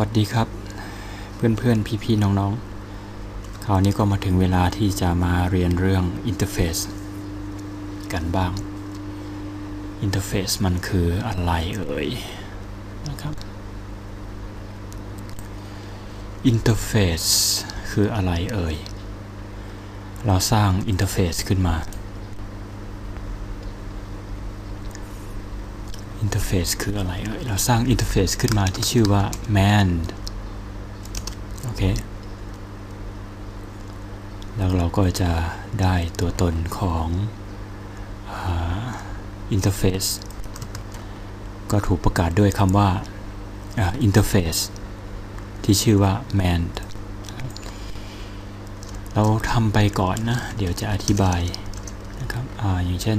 วัสดีครับ เพื่อนๆ พี่ๆ น้องๆ คราวนี้ก็มาถึงเวลาที่จะมาเรียนเรื่องอินเทอร์เฟซกันบ้างอินเทอร์เฟซมันคืออะไรเอ่ยนะครับอินเทอร์เฟซคืออะไรเอ่ย เราสร้างอินเทอร์เฟซขึ้นมา อินเทอร์เฟซคืออะไรเอ่ยเราสร้างอินเทอร์เฟซขึ้นมาที่ชื่อว่า man โอเค แล้วเราก็จะได้ตัวตนของอินเทอร์เฟซก็ถูกประกาศด้วยคำว่าอินเทอร์เฟซที่ชื่อว่า man เราทำไปก่อนนะ เดี๋ยวจะอธิบายนะครับออย่างเช่น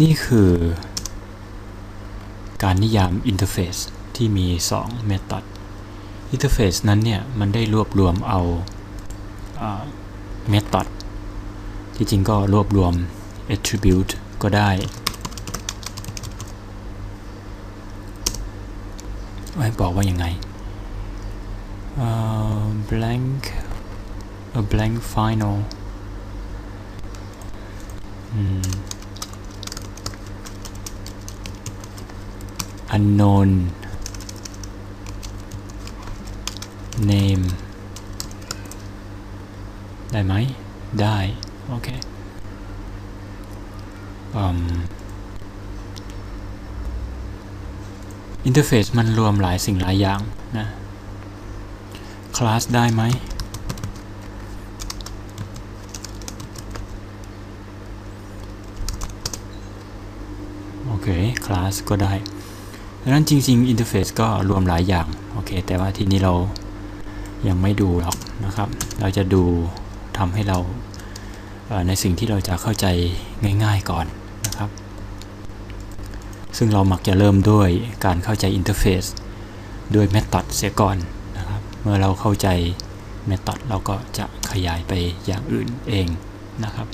นี่คือการนิยามอินเทอร์เฟซที่มี2 Method อินเทอร์เฟซนั้นเนี่ย มันได้รวบรวมเอาเมธอดที่จริงก็รวบรวม attribute ก็ได้ไว้บอกว่ายังไง uh, blank a blank final อืม unknown name ได้ไหม ได้ โอเคอินเทอร์เฟซมันรวมหลายสิ่งหลายอย่างนะ คลาสได้ไหม โอเค คลาสก็ได้ ดังนั้นจริงๆอินเทอร์เฟซก็รวมหลายอย่าง โอเค แต่ว่าทีนี้เรายังไม่ดูหรอกนะครับ เราจะดูทำให้เราในสิ่งที่เราจะเข้าใจง่ายๆก่อนนะครับ ซึ่งเรามักจะเริ่มด้วยการเข้าใจอินเทอร์เฟซด้วยเมธอดเสียก่อนนะครับ เมื่อเราเข้าใจเมธอดเราก็จะขยายไปอย่างอื่นเองนะครับ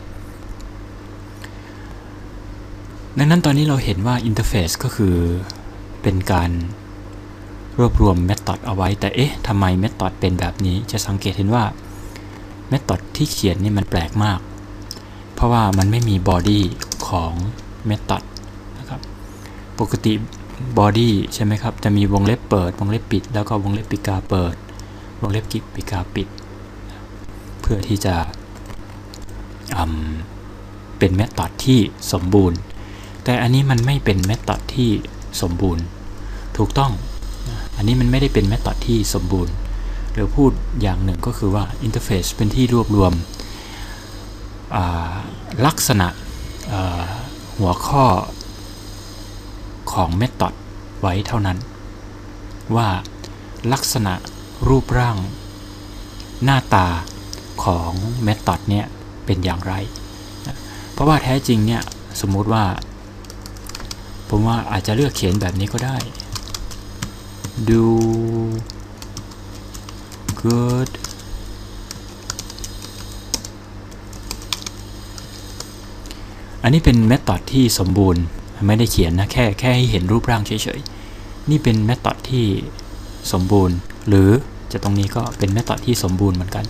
ดังนั้นตอนนี้เราเห็นว่าอินเทอร์เฟซก็คือ เป็นการรวบรวมเมธอดเอาไว้ แต่เอ๊ะทำไมเมธอดเป็นแบบนี้ จะสังเกตเห็นว่าเมธอดที่เขียนนี่มันแปลกมาก เพราะว่ามันไม่มีบอดี้ของเมธอดนะครับ ปกติบอดี้ใช่ไหมครับ จะมีวงเล็บเปิด วงเล็บปิด แล้วก็วงเล็บปิกาเปิด วงเล็บกิปิกาปิด เพื่อที่จะเป็นเมธอดที่สมบูรณ์ แต่อันนี้มันไม่เป็นเมธอดที่ สมบูรณ์ ถูกต้อง อันนี้มันไม่ได้เป็นเมธอดที่สมบูรณ์หรือพูดอย่างหนึ่งก็คือว่าอินเทอร์เฟซเป็นที่รวบรวมลักษณะหัวข้อของเมธอดไว้เท่านั้น ว่าลักษณะรูปร่าง หน้าตาของเมธอดเนี่ยเป็นอย่างไร เพราะว่าแท้จริงเนี่ยสมมุติว่า ผมว่าอาจจะเลือกเขียนแบบนี้ก็ได้ do good อันนี้เป็นเมธอดที่สมบูรณ์ไม่ได้เขียนนะแค่แค่ให้เห็นรูปร่างเฉยๆ นี่เป็นเมธอดที่สมบูรณ์ หรือจะตรงนี้ก็เป็นเมธอดที่สมบูรณ์เหมือนกัน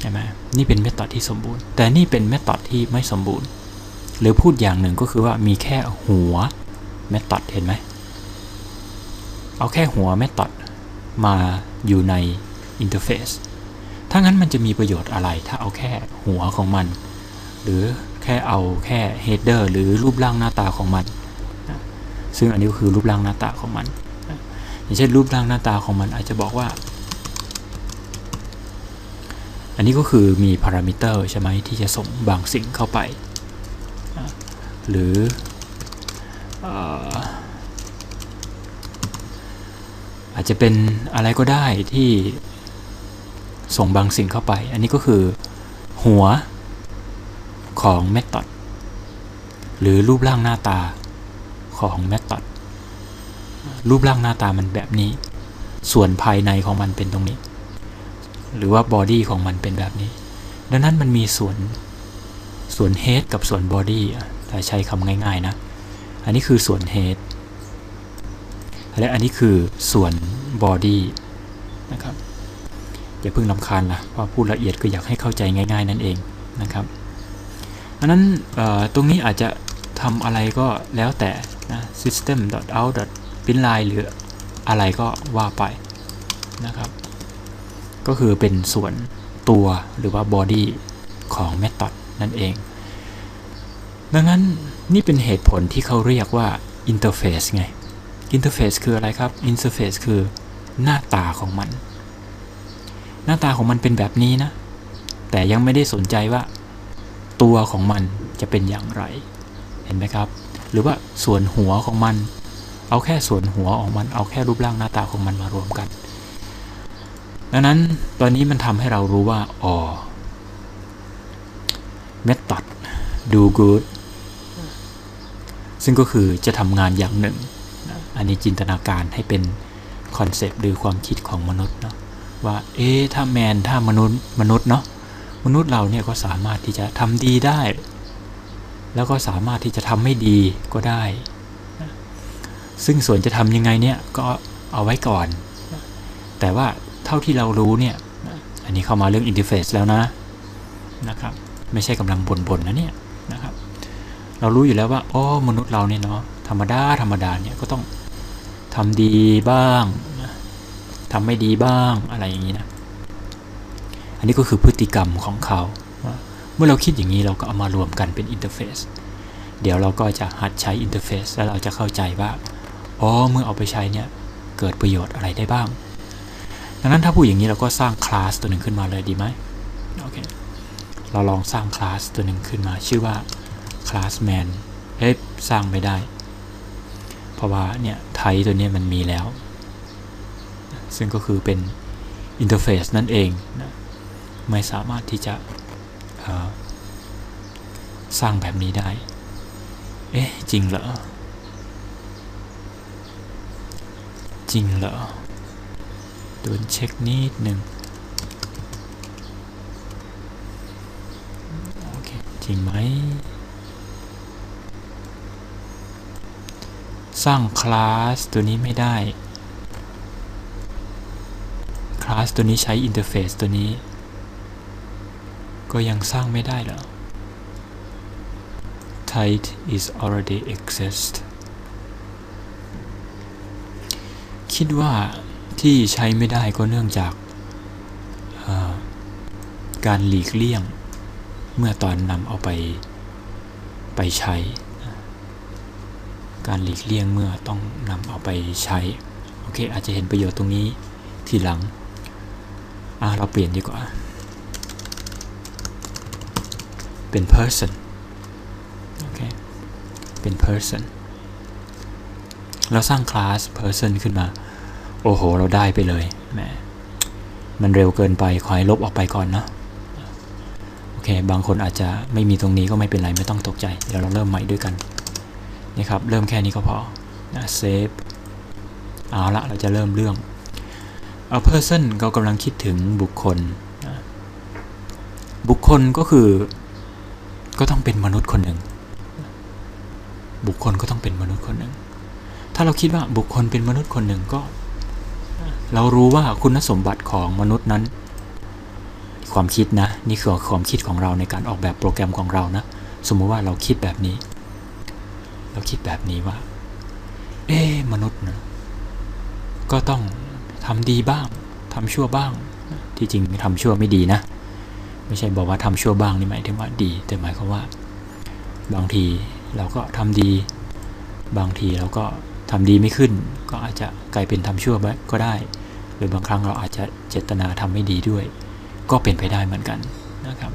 ใช่ไหมนี่เป็นเมธอดที่สมบูรณ์ แต่นี่เป็นเมธอดที่ไม่สมบูรณ์ หรือพูดอย่างหนึ่งก็คือว่ามีแค่หัวเมธอดเห็นไหม เอาแค่หัวเมธอดมาอยู่ในอินเทอร์เฟซถ้างั้นมันจะมีประโยชน์อะไร ถ้าเอาแค่หัวของมัน หรือแค่เอาแค่เฮดเดอร์หรือรูปร่างหน้าตาของมัน ซึ่งอันนี้ก็คือรูปร่างหน้าตาของมัน อย่างเช่นรูปร่างหน้าตาของมันอาจจะบอกว่า อันนี้ก็คือมีพารามิเตอร์ใช่ไหมที่จะส่งบางสิ่งเข้าไป หรืออาจจะเป็นอะไรก็ได้ที่ส่งบางสิ่งเข้าไป อันนี้ก็คือหัวของ method หรือรูปร่างหน้าตาของ method รูปร่างหน้าตามันแบบนี้ ส่วนภายในของมันเป็นตรงนี้ หรือว่าบอดี้ของมันเป็นแบบนี้ ดังนั้นมันมีส่วนส่วน head กับส่วน body อะ ถ้าใช้คำง่ายๆนะ อันนี้คือส่วน head และอันนี้คือส่วน body นะครับอย่าเพิ่งลำคาญนะเพราะพูดละเอียดก็อยากให้เข้าใจง่าย ๆ นั่นเองนะครับอันนั้นตรงนี้อาจจะทำอะไรก็แล้วแต่นะ system out pin line หรืออะไรก็ว่าไปนะครับ ก็คือเป็นส่วนตัวหรือว่า body ของ method นั่นเอง ดังนั้นนี่เป็นเหตุผลที่เขาเรียกว่า interface ไง interface คืออะไรครับ interface คือหน้าตาของมัน หน้าตาของมันเป็นแบบนี้นะ แต่ยังไม่ได้สนใจว่า ตัวของมันจะเป็นอย่างไร เห็นไหมครับ หรือว่าส่วนหัวของมัน เอาแค่ส่วนหัวของมัน เอาแค่รูปร่างหน้าตาของมันมารวมกัน ดังนั้นตอนนี้มันทำให้เรารู้ว่าอ๋อ method do good ซึ่งก็คือจะทำงานอย่างหนึ่ง อันนี้จินตนาการให้เป็นคอนเซปต์หรือความคิดของมนุษย์เนาะว่า เอ๊ะถ้าแมน ถ้ามนุษย์ มนุษย์เนาะ มนุษย์เราเนี่ยก็สามารถที่จะทำดีได้ แล้วก็สามารถที่จะทำไม่ดีก็ได้ ซึ่งส่วนจะทำยังไงเนี่ยก็เอาไว้ก่อน แต่ว่าเท่าที่เรารู้เนี่ย อันนี้เข้ามาเรื่องอินเทอร์เฟซแล้วนะนะครับ ไม่ใช่กำลังบ่นๆนะเนี่ย เรารู้อยู่แล้วว่าอ๋อมนุษย์เราเนี่ยเนาะธรรมดาธรรมดาเนี่ยก็ต้องทำดีบ้างนะทำไม่ดีบ้างอะไรอย่างนี้นะอันนี้ก็คือพฤติกรรมของเขาว่าเมื่อเราคิดอย่างนี้เราก็เอามารวมกันเป็นอินเทอร์เฟซเดี๋ยวเราก็จะหัดใช้อินเทอร์เฟซแล้วเราจะเข้าใจว่าอ๋อเมื่อเอาไปใช้เนี่ยเกิดประโยชน์อะไรได้บ้าง ดังนั้นถ้าพูดอย่างนี้เราก็สร้างคลาสตัวหนึ่งขึ้นมาเลยดีไหมโอเคเราลองสร้างคลาสตัวหนึ่งขึ้นมาชื่อว่า classman เอ๊ะสร้างไม่ได้ เพราะว่าเนี่ยไทยตัวนี้มันมีแล้ว ซึ่งก็คือเป็นอินเทอร์เฟซนั่นเองนะไม่สามารถที่จะสร้างแบบนี้ได้ เอ๊ะ จริงเหรอ จริงเหรอโดนเช็คนิดหนึ่งโอเค จริงไหม สร้างคลาสตัวนี้ไม่ได้ คลาสตัวนี้ใช้อินเทอร์เฟซตัวนี้ ก็ยังสร้างไม่ได้เหรอ type is already exist คิดว่าที่ใช้ไม่ได้ก็เนื่องจากการหลีกเลี่ยง เมื่อตอนนำเอาไปไปใช้ การหลีกเลี่ยงเมื่อต้องนำเอาไปใช้ โอเค อาจจะเห็นประโยชน์ตรงนี้ทีหลังอะเราเปลี่ยนดีกว่า เป็น person โอเค เป็น person เราสร้างคลาส person ขึ้นมา โอ้โห เราได้ไปเลยแหมมันเร็วเกินไป ขอให้ลบออกไปก่อนเนาะโอเค บางคนอาจจะไม่มีตรงนี้ก็ไม่เป็นไร ไม่ต้องตกใจ เดี๋ยวเราเริ่มใหม่ด้วยกัน นี่ครับเริ่มแค่นี้ก็พอนะเซฟเอาละเราจะเริ่มเรื่องเอา person เรากำลังคิดถึงบุคคลนะบุคคลก็คือก็ต้องเป็นมนุษย์คนหนึ่ง บุคคลก็ต้องเป็นมนุษย์คนหนึ่ง ถ้าเราคิดว่าบุคคลเป็นมนุษย์คนหนึ่งก็ เรารู้ว่าคุณสมบัติของมนุษย์นั้น ความคิดนะ นี่คือความคิดของเราในการออกแบบโปรแกรมของเรานะ สมมุติว่าเราคิดแบบนี้ เราคิดแบบนี้ว่า เอ๊มนุษย์นะก็ต้องทำดีบ้างทำชั่วบ้าง ที่จริงทำชั่วไม่ดีนะ ไม่ใช่บอกว่าทำชั่วบ้างนี่หมายถึงว่าดี แต่หมายความว่า บางทีเราก็ทำดี บางทีเราก็ทำดีไม่ขึ้น ก็อาจจะกลายเป็นทำชั่วไปก็ได้ หรือบางครั้งเราอาจจะเจตนาทำไม่ดีด้วย ก็เป็นไปได้เหมือนกันนะครับ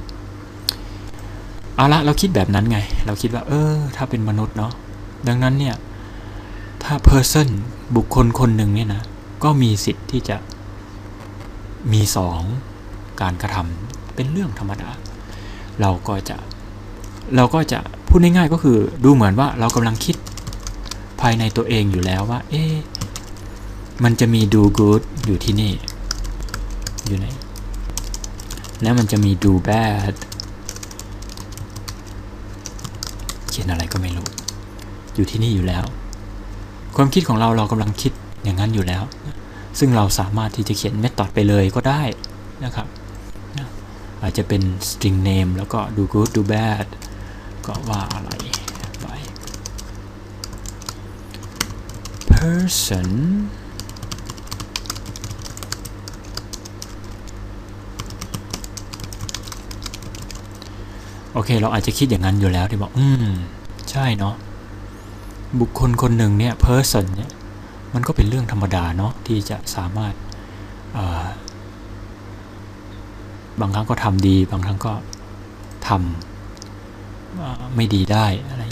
เอาละเราคิดแบบนั้นไง เราคิดว่า เออ ถ้าเป็นมนุษย์เนาะ ดังนั้นเนี่ย ถ้า person บุคคลคนหนึ่งเนี่ยนะ ก็มีสิทธิ์ที่จะมีสองการกระทำเป็นเรื่องธรรมดา เราก็จะ เราก็จะพูดง่ายๆก็คือดูเหมือนว่าเรากำลังคิดภายในตัวเองอยู่แล้วว่า เอ๊ะมันจะมี do good อยู่ที่นี่ อยู่ไหน แล้วมันจะมี do bad เขียนอะไรก็ไม่รู้ อยู่ที่นี่อยู่แล้ว ความคิดของเราเรากำลังคิดอย่างนั้นอยู่แล้ว ซึ่งเราสามารถที่จะเขียนเมธอดไปเลยก็ได้นะครับ อาจจะเป็น string name แล้วก็ do good do bad ก็ว่าอะไรไป person โอเค เราอาจจะคิดอย่างนั้นอยู่แล้วที่บอก อืม ใช่เนาะ บุคคลคนหนึ่งเนี่ย person เนี่ยมันก็เป็นเรื่องธรรมดาเนาะที่จะสามารถบางครั้งก็ทำดี บางครั้งก็ทำไม่ดีได้อะไร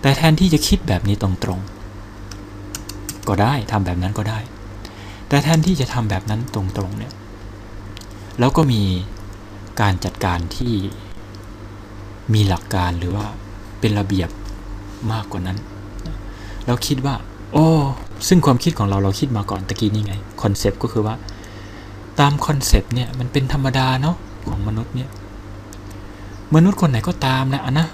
แต่แทนที่จะคิดแบบนี้ตรงๆ ก็ได้ทำแบบนั้นก็ได้ แต่แทนที่จะทำแบบนั้นตรงๆเนี่ยแล้วก็มีการจัดการที่มีหลักการหรือว่าเป็นระเบียบมากกว่านั้น เราคิดว่า โอ้ ซึ่งความคิดของเราเราคิดมาก่อนตะกี้นี่ไงคอนเซปต์ก็คือว่า ตามคอนเซปต์เนี่ยมันเป็นธรรมดาเนาะของมนุษย์เนี่ยมนุษย์คนไหนก็ตามนะนะ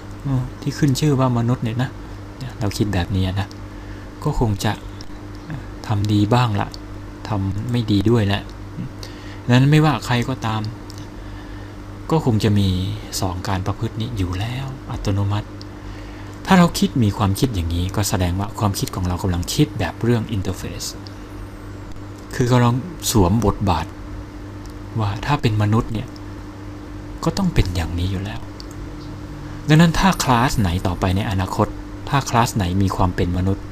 ที่ขึ้นชื่อว่ามนุษย์เนี่ยนะเนี่ยเราคิดแบบนี้นะ ก็คงจะทำดีบ้างละทำไม่ดีด้วยแหละนั้นไม่ว่าใครก็ตาม ก็คงจะมีสองการประพฤตินี้อยู่แล้วอัตโนมัติ ถ้าเราคิดมีความคิดอย่างนี้ก็แสดงว่าความคิดของเรากำลังคิดแบบเรื่องอินเทอร์เฟซคือกำลังสวมบทบาท ว่าถ้าเป็นมนุษย์เนี่ย ก็ต้องเป็นอย่างนี้อยู่แล้ว ดังนั้นถ้าคลาสไหนต่อไปในอนาคต ถ้าคลาสไหนมีความเป็นมนุษย์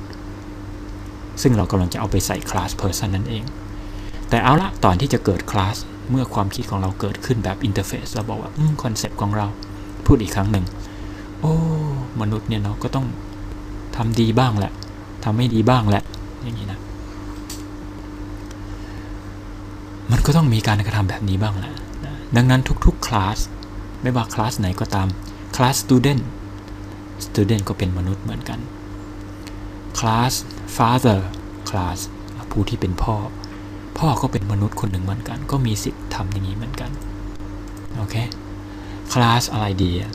ซึ่งเรากำลังจะเอาไปใส่คลาสเพอร์ซันนั่นเอง แต่เอาละตอนที่จะเกิดคลาสเมื่อความคิดของเราเกิดขึ้นแบบอินเทอร์เฟซเราบอกว่าคอนเซปต์ของเราพูดอีกครั้งหนึ่ง โอ้มนุษย์เนี่ยเนาะก็ต้องทำดีบ้างแหละทำไม่ดีบ้างแหละ อย่างนี้นะ มันก็ต้องมีการกระทำแบบนี้บ้างแหละดังนั้นทุกๆคลาสไม่ว่าคลาสไหนก็ตามคลาส student student ก็เป็นมนุษย์เหมือนกันคลาส father คลาสผู้ที่เป็นพ่อ พ่อก็เป็นมนุษย์คนหนึ่งเหมือนกัน ก็มีสิทธิ์ทำอย่างนี้เหมือนกัน โอเค คลาสอะไรดีอะ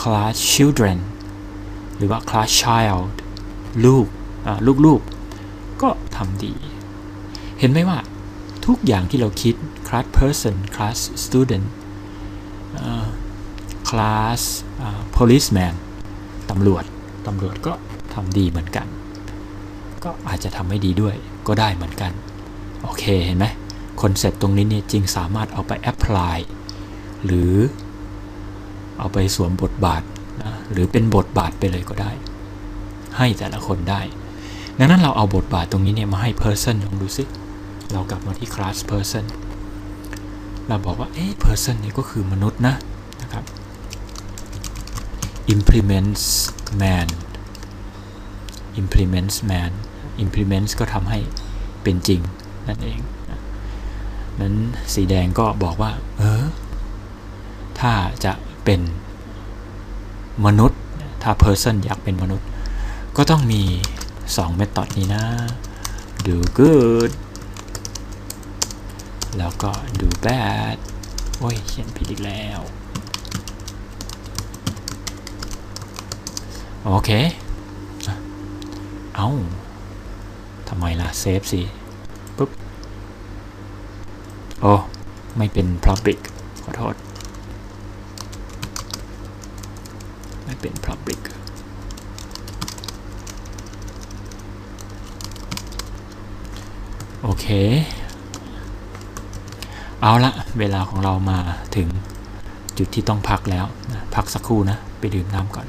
class children หรือว่า class child ลูกลูกๆก็ทำดี เห็นไหมว่าทุกอย่างที่เราคิด class person class student class policeman ตำรวจ ตำรวจก็ทำดีเหมือนกัน ก็อาจจะทำไม่ดีด้วยก็ได้เหมือนกัน โอเคเห็นไหมคอนเซ็ปต์ตรงนี้เนี่ยจริงสามารถเอาไป apply หรือ เอาไปสวมบทบาทนะหรือเป็นบทบาทไปเลยก็ได้ ให้แต่ละคนได้ ดังนั้นเราเอาบทบาทตรงนี้เนี่ยมาให้ person ลองดูสิเรากลับมาที่ class person เราบอกว่าเอ๊ person นี่ก็คือมนุษย์นะนะครับ implements man implements man implements ก็ทำให้เป็นจริงนั่นเองนั้นสีแดงก็บอกว่า เออ ถ้าจะ เป็นมนุษย์ ถ้า person อยากเป็นมนุษย์ ก็ต้องมี 2 method นี้นะ do good แล้วก็ do bad โอ้ย เขียนผิดอีกแล้ว โอเค เอาทำไมล่ะ เซฟสิปุ๊บ โอ้ ไม่เป็น public ขอโทษ ไม่ เป็น public โอเค เอาละเวลาของเรามาถึงจุดที่ต้องพักแล้วนะพักสักครู่นะ ไปดื่มน้ำก่อน